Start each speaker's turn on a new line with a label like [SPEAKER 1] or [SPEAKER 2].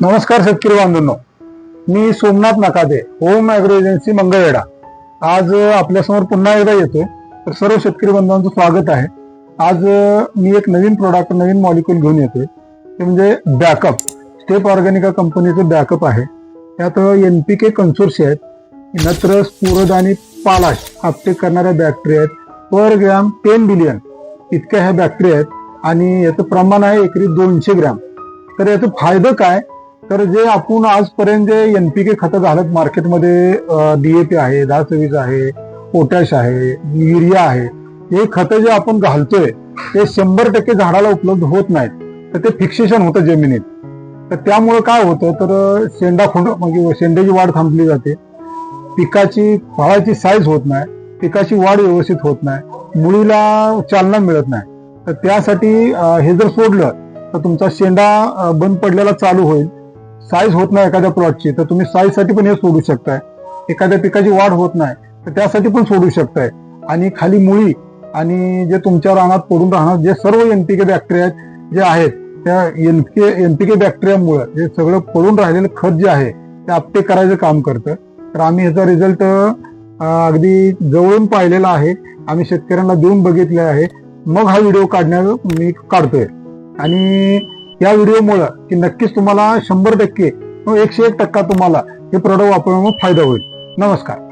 [SPEAKER 1] नमस्कार शेतकरी बांधवांनो मी Somnath Nakade Home Agro Agency Mangalwedha. आज आपल्यासमोर पुन्हा एकदा येतोय. तर सर्व शेतकरी बांधवांचं स्वागत आहे. आज मी एक नवीन प्रोडक्ट नवीन मॉलिक्यूल घेऊन येतोय. ते म्हणजे बॅकअप स्टेप ऑर्गॅनिका कंपनीचं बॅकअप आहे. त्यात एन पी के कन्सोर्शी आहेत. नत्र स्फुरद आणि पालाश आपटेक करणाऱ्या बॅक्टेरिया आहेत. पर ग्रॅम टेन बिलियन इतक्या ह्या बॅक्टेरिया आहेत. आणि याचं प्रमाण आहे एकरी दोनशे ग्रॅम तर याचं फायदं काय? तर जे आपण आजपर्यंत जे एनपीके खतं घालत मार्केटमध्ये डीएपी आहे दहा आहे पोटॅश आहे युरिया आहे हे खतं जे आपण घालतोय ते शंभर टक्के झाडाला उपलब्ध होत नाहीत. तर ते फिक्सेशन होतं जमिनीत. तर त्यामुळे काय होतं तर शेंडा खोंड म्हणजे शेंड्याची वाढ थांबली जाते. पिकाची फळाची साईज होत नाही. पिकाची वाढ व्यवस्थित होत नाही. मुळीला चालना मिळत नाही. तर त्यासाठी हे जर सोडलं तर तुमचा शेंडा बंद पडलेला चालू होईल. साईज होत नाही एखाद्या प्लॉटची तर तुम्ही साईजसाठी पण हे सोडू शकताय. एखाद्या पिकाची वाढ होत नाही तर त्यासाठी पण सोडू शकताय. आणि खाली मुळी आणि जे तुमच्या रानात पडून राहणार जे सर्व एनपीके बॅक्टेरिया जे आहेत त्या एनपीके एनपीके बॅक्टेरियामुळे जे सगळं पडून राहिलेलं खत जे आहे ते आपटे करायचं काम करतं. तर आम्ही ह्याचा रिझल्ट अगदी जवळून पाहिलेला आहे. आम्ही शेतकऱ्यांना देऊन बघितले आहे. मग हा व्हिडिओ काढण्याचं मी काढतोय. आणि या व्हिडिओमुळं की नक्कीच तुम्हाला शंभर टक्के एकशे एक टक्का तुम्हाला हे प्रोडक्ट वापरण्यामुळे फायदा होईल. नमस्कार.